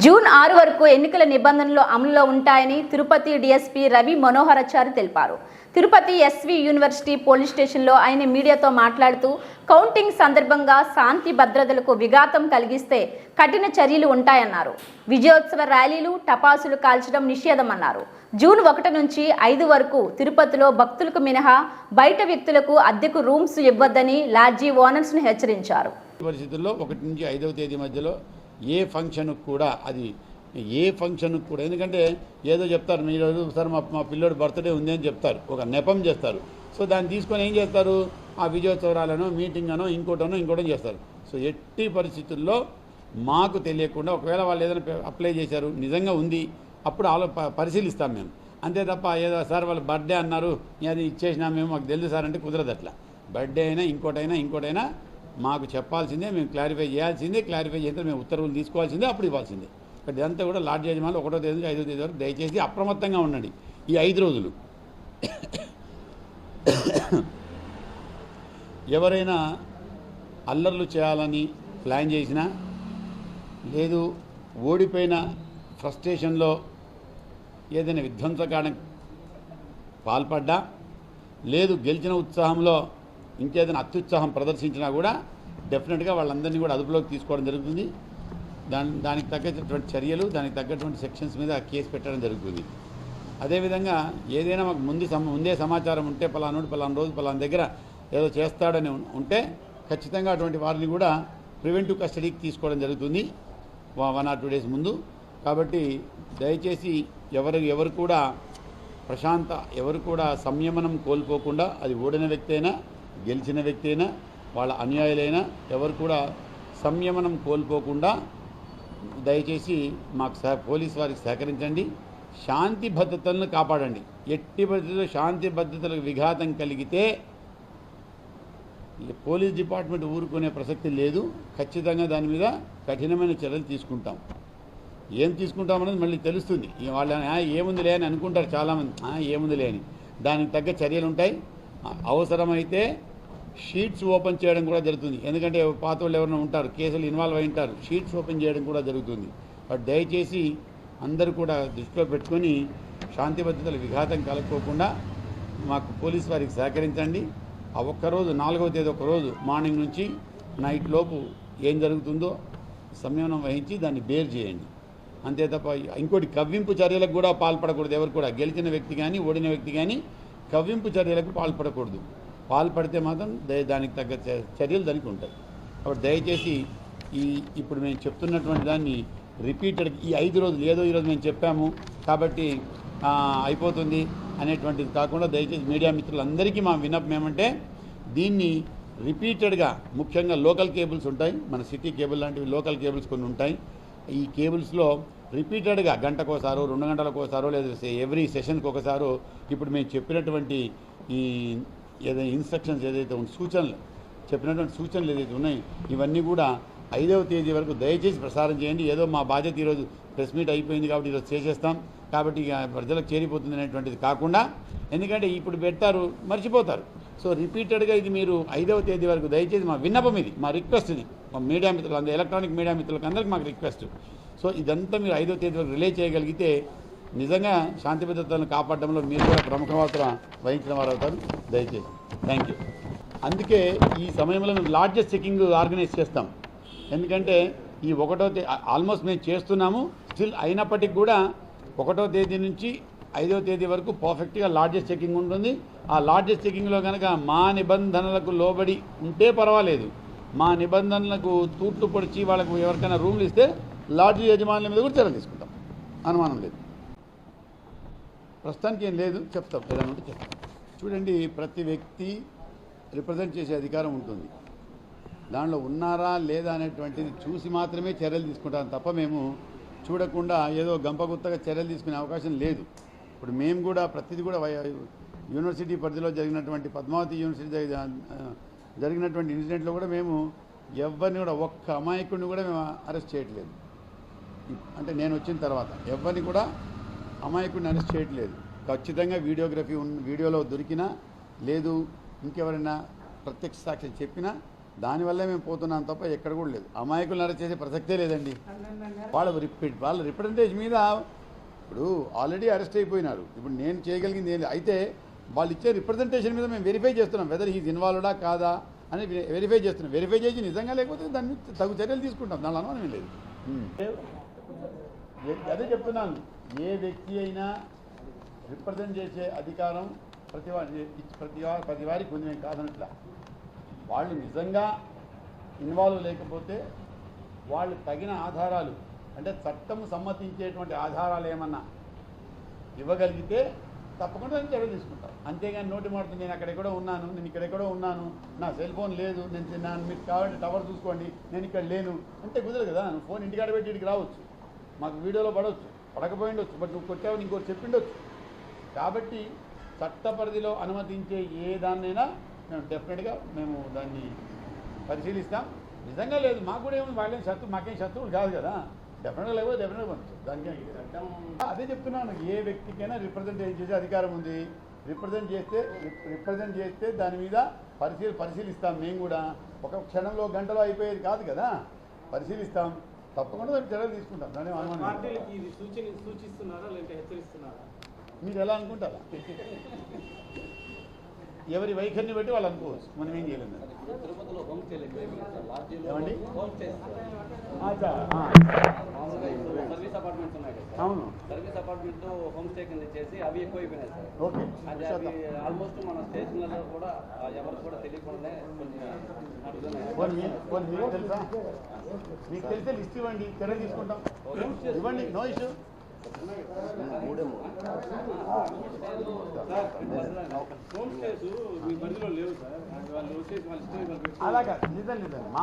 June ఆరు వరకు ఎన్నికల నిబంధనలు అమలులో ఉంటాయని తిరుపతి డీఎస్పీ రవి మనోహరాచారి తెలిపారు. తిరుపతి ఎస్వి యూనివర్సిటీ పోలీస్ స్టేషన్లో ఆయన మీడియాతో మాట్లాడుతూ కౌంటింగ్ సందర్భంగా శాంతి భద్రతలకు విఘాతం కలిగిస్తే కఠిన చర్యలు ఉంటాయన్నారు. విజయోత్సవ ర్యాలీలు టపాసులు కాల్చడం నిషేధమన్నారు. జూన్ ఒకటి నుంచి ఐదు వరకు తిరుపతిలో భక్తులకు మినహా బయట వ్యక్తులకు అద్దెకు రూమ్స్ ఇవ్వద్దని లాడ్జీ ఓనర్స్ను హెచ్చరించారు. పరిస్థితుల్లో ఒకటి నుంచి ఐదవ తేదీ మధ్యలో ఏ ఫంక్షన్కి కూడా అది ఏ ఫంక్షన్కి కూడా. ఎందుకంటే ఏదో చెప్తారు మీరు సార్ మా మా పిల్లోడు బర్త్డే ఉంది అని చెప్తారు. ఒక నెపం చేస్తారు. సో దాన్ని తీసుకొని ఏం చేస్తారు? ఆ విజయోత్సవాలను మీటింగ్ అనో ఇంకోటనో ఇంకోటో చేస్తారు. సో ఎట్టి పరిస్థితుల్లో మాకు తెలియకుండా ఒకవేళ వాళ్ళు ఏదైనా అప్లై చేశారు నిజంగా ఉంది అప్పుడు ఆలో పరిశీలిస్తాం మేము. అంతే తప్ప ఏదో సార్ వాళ్ళు బర్త్డే అన్నారు అది ఇచ్చేసినా మేము మాకు తెలుసు సార్ అంటే కుదరదు అట్లా. బర్త్డే అయినా ఇంకోటైనా ఇంకోటైనా మాకు చెప్పాల్సిందే మేము క్లారిఫై చేయాల్సిందే క్లారిఫై చేస్తే మేము ఉత్తర్వులు తీసుకోవాల్సిందే అప్పుడు ఇవ్వాల్సిందే. బట్ ఇదంతా కూడా లార్డ్ యజమానులు ఒకటో తేదీ నుంచి ఐదో తేదీ వరకు దయచేసి అప్రమత్తంగా ఉండండి. ఈ ఐదు రోజులు. ఎవరైనా అల్లర్లు చేయాలని ప్లాన్ చేసినా లేదు ఓడిపోయిన ఫ్రస్ట్రేషన్లో ఏదైనా విధ్వంసకాండ పాల్పడ్డా లేదు గెలిచిన ఉత్సాహంలో ఇంకేదైనా అత్యుత్సాహం ప్రదర్శించినా కూడా డెఫినెట్గా వాళ్ళందరినీ కూడా అదుపులోకి తీసుకోవడం జరుగుతుంది. దాని దానికి తగ్గటువంటి చర్యలు దానికి తగ్గటువంటి సెక్షన్స్ మీద కేసు పెట్టడం జరుగుతుంది. అదేవిధంగా ఏదైనా మాకు ముందు సమ ముందే సమాచారం ఉంటే పలానోడు పలానా రోజు పలానా దగ్గర ఏదో చేస్తాడని ఉంటే ఖచ్చితంగా అటువంటి వారిని కూడా ప్రివెంటివ్ కస్టడీకి తీసుకోవడం జరుగుతుంది. వన్ ఆర్ టూ డేస్ ముందు. కాబట్టి దయచేసి ఎవరు ఎవరు కూడా ప్రశాంత ఎవరు కూడా సంయమనం కోల్పోకుండా అది ఓడిన వ్యక్తి అయినా గెలిచిన వ్యక్తి అయినా వాళ్ళ అన్యాయులైనా ఎవరు కూడా సంయమనం కోల్పోకుండా దయచేసి మాకు సహ పోలీస్ వారికి సహకరించండి. శాంతి భద్రతలను కాపాడండి. ఎట్టి పరిస్థితుల్లో శాంతి భద్రతలకు విఘాతం కలిగితే పోలీస్ డిపార్ట్మెంట్ ఊరుకునే ప్రసక్తి లేదు. ఖచ్చితంగా దాని మీద కఠినమైన చర్యలు తీసుకుంటాం. ఏం తీసుకుంటామనేది మళ్ళీ తెలుస్తుంది. వాళ్ళ ఏముందిలే అని అనుకుంటారు చాలామంది. ఏముందిలే అని. దానికి తగ్గ చర్యలు ఉంటాయి అవసరమైతే షీట్స్ ఓపెన్ చేయడం కూడా జరుగుతుంది. ఎందుకంటే పాత వాళ్ళు ఎవరైనా ఉంటారు కేసులు ఇన్వాల్వ్ అయి ఉంటారు షీట్స్ ఓపెన్ చేయడం కూడా జరుగుతుంది. బట్ దయచేసి అందరూ కూడా దృష్టిలో పెట్టుకొని శాంతి భద్రతలు విఘాతం కలగకోకుండా మాకు పోలీస్ వారికి సహకరించండి. ఆ ఒక్కరోజు నాలుగవ తేదీ ఒక రోజు మార్నింగ్ నుంచి నైట్ లోపు ఏం జరుగుతుందో సంయమనం వహించి దాన్ని బేర్ చేయండి. అంతే తప్ప ఇంకోటి కవ్వింపు చర్యలకు కూడా పాల్పడకూడదు ఎవరు కూడా. గెలిచిన వ్యక్తి కానీ ఓడిన వ్యక్తి కానీ కవ్వింపు చర్యలకు పాల్పడకూడదు. పాల్పడితే మాత్రం దానికి తగ్గ చ- చర్యలు దానికి ఉంటాయి. కాబట్టి దయచేసి ఈ ఇప్పుడు మేము చెప్తున్నటువంటి దాన్ని రిపీటెడ్ ఈ ఐదు రోజులు ఏదో ఈరోజు మేము చెప్పాము కాబట్టి అయిపోతుంది అనేటువంటిది కాకుండా దయచేసి మీడియా మిత్రులందరికీ మా విన్నపం ఏమంటే దీన్ని రిపీటెడ్గా ముఖ్యంగా లోకల్ కేబుల్స్ ఉంటాయి మన సిటీ కేబుల్ లాంటివి లోకల్ కేబుల్స్ కొన్ని ఉంటాయి. ఈ కేబుల్స్లో రిపీటెడ్గా గంటకోసారో రెండు గంటలకోసారో లేదా ఎవ్రీ సెషన్కి ఒకసారో ఇప్పుడు మేము చెప్పినటువంటి ఈ ఏదైనా ఇన్స్ట్రక్షన్స్ ఏదైతే ఉన్న సూచనలు చెప్పినటువంటి సూచనలు ఏదైతే ఉన్నాయి ఇవన్నీ కూడా ఐదవ తేదీ వరకు దయచేసి ప్రసారం చేయండి. ఏదో మా బాధ్యత ఈరోజు ప్రెస్ మీట్ అయిపోయింది కాబట్టి ఈరోజు చేసేస్తాం. కాబట్టి ఇక ప్రజలకు చేరిపోతుంది అనేటువంటిది కాకుండా ఎందుకంటే ఇప్పుడు పెడతారు మర్చిపోతారు. సో రిపీటెడ్గా ఇది మీరు ఐదవ తేదీ వరకు దయచేసి మా విన్నపం ఇది మా రిక్వెస్ట్ ఇది మా మీడియా మిత్రులు అందరూ ఎలక్ట్రానిక్ మీడియా మిత్రులకు అందరికీ మాకు రిక్వెస్ట్. సో ఇదంతా మీరు ఐదవ తేదీ వరకు రిలే చేయగలిగితే నిజంగా శాంతి భద్రతలను కాపాడడంలో మీరు కూడా ప్రముఖ పాత్ర వహించిన వారు అవుతారు. దయచేసి. Thank you. అందుకే ఈ సమయంలో మేము లార్జెస్ట్ చెకింగ్ ఆర్గనైజ్ చేస్తాం. ఎందుకంటే ఈ ఒకటో తే ఆల్మోస్ట్ మేము చేస్తున్నాము. స్టిల్ అయినప్పటికీ కూడా ఒకటో తేదీ నుంచి ఐదో తేదీ వరకు పర్ఫెక్ట్గా లాడ్జెస్ చెకింగ్ ఉంటుంది. ఆ లాడ్జెస్ చెకింగ్లో కనుక మా నిబంధనలకు లోబడి ఉంటే పర్వాలేదు. మా నిబంధనలకు తూట్లు పొడిచి వాళ్ళకు ఎవరికైనా రూమ్లు ఇస్తే లాడ్జీ యజమానుల మీద కూడా చర్యలు తీసుకుంటాం. అనుమానం లేదు. ప్రస్తుతానికి ఏం లేదు చెప్తాం. ఏదైనా ఉంటే చెప్తాం. చూడండి ప్రతి వ్యక్తి రిప్రజెంట్ చేసే అధికారం ఉంటుంది. దానిలో ఉన్నారా లేదా అనేటువంటిది చూసి మాత్రమే చర్యలు తీసుకుంటాం తప్ప మేము చూడకుండా ఏదో గంపగుత్తగా చర్యలు తీసుకునే అవకాశం లేదు. ఇప్పుడు మేము కూడా ప్రతిదీ కూడా యూనివర్సిటీ పరిధిలో జరిగినటువంటి పద్మావతి యూనివర్సిటీ జరిగినటువంటి ఇన్సిడెంట్లో కూడా మేము ఎవరిని కూడా ఒక్క అమాయకుడిని కూడా మేము అరెస్ట్ చేయట్లేదు. అంటే నేను వచ్చిన తర్వాత ఎవరిని కూడా అమాయకుడిని అరెస్ట్ చేయట్లేదు. ఖచ్చితంగా వీడియోగ్రఫీ ఉన్న వీడియోలో దొరికినా లేదు ఇంకెవరైనా ప్రత్యక్ష సాక్షి చెప్పినా దానివల్లే మేము పోతున్నాం తప్ప ఎక్కడ కూడా లేదు. అమాయకులు అరెస్ట్ చేసే ప్రసక్తే లేదండి. వాళ్ళ రిపీట్ వాళ్ళ రిప్రజెంటేషన్ మీద ఇప్పుడు ఆల్రెడీ అరెస్ట్ అయిపోయినారు. ఇప్పుడు నేను చేయగలిగింది ఏం అయితే వాళ్ళు ఇచ్చే రిప్రజెంటేషన్ మీద మేము వెరిఫై చేస్తున్నాం వెదర్ హీజ్ ఇన్వాల్వ్డా కాదా అని వెరిఫై చేస్తున్నాం. వెరిఫై చేసి నిజంగా లేకపోతే దాని మీద తగు చర్యలు తీసుకుంటాం. దానిలో అనుమానం లేదు. ఏ- అదే చెప్తున్నాను. ఏ వ్యక్తి అయినా రిప్రజెంట్ చేసే అధికారం ప్రతి వారి ప్రతి వారి ప్రతి వారికి ఉంది. మేము కాదనట్లా. వాళ్ళు నిజంగా ఇన్వాల్వ్ లేకపోతే వాళ్ళు తగిన ఆధారాలు అంటే చట్టం సమ్మతించేటువంటి ఆధారాలు ఏమన్నా ఇవ్వగలిగితే తప్పకుండా నేను చర్య తీసుకుంటాను. అంతేగాని నోటి మాటతో నేను అక్కడెక్కడో ఉన్నాను నేను ఇక్కడెక్కడో ఉన్నాను నా సెల్ ఫోన్ లేదు నేను తిన్నాను మీకు కాబట్టి టవర్ చూసుకోండి నేను ఇక్కడ లేను. అంటే కుదరదు కదా ఫోన్ ఇంటికాడ పెట్టి ఇక్కడికి రావచ్చు. మాకు వీడియోలో పడవచ్చు పడకపోయిండొచ్చు బట్ నువ్వు కొట్టావు ఇంకోటి చెప్పిండొచ్చు. కాబట్టి చట్ట పరిధిలో అనుమతించే ఏ దాన్నైనా మేము డెఫినెట్గా మేము దాన్ని పరిశీలిస్తాం. నిజంగా లేదు మాకు కూడా ఏమి వాళ్ళేం శత్రు మాకేం శత్రువులు కాదు కదా. డెఫినెట్గా లేకపోతే డెఫినెట్గా పంపించు దానికి అదే చెప్తున్నాను ఏ వ్యక్తికైనా రిప్రజెంట్ చేసే అధికారం ఉంది. రిప్రజెంట్ చేస్తే రిప్రజెంట్ చేస్తే దాని మీద పరిశీలి పరిశీలిస్తాం మేము కూడా. ఒక క్షణంలో గంటలో అయిపోయేది కాదు కదా. పరిశీలిస్తాం. తప్పకుండా దానికి చర్యలు తీసుకుంటాం. దాని అనుమానం మీరు ఎలా అనుకుంటారా? ఎవరి వైఖరిని బట్టి వాళ్ళు అనుకోవచ్చు. మనం ఏం లాడ్జీలో ఏమండి? అవును. సర్వీస్ అపార్ట్మెంట్ హోమ్ స్టే కింద చేసి అవి ఎక్కువైపోయినాయి సార్. ఓకే. అది అవి ఆల్మోస్ట్ మన స్టేషన్లలో కూడా ఆ, ఎవరికి కూడా తెలియకుండానే పోనీ మీకు తెలుసా? మీకు తెలిసే లిస్ట్ ఇవ్వండి చర్య తీసుకుంటాం. ఇవ్వండి నో ఇష్యూ. అలాగా నిజం నిజం. మా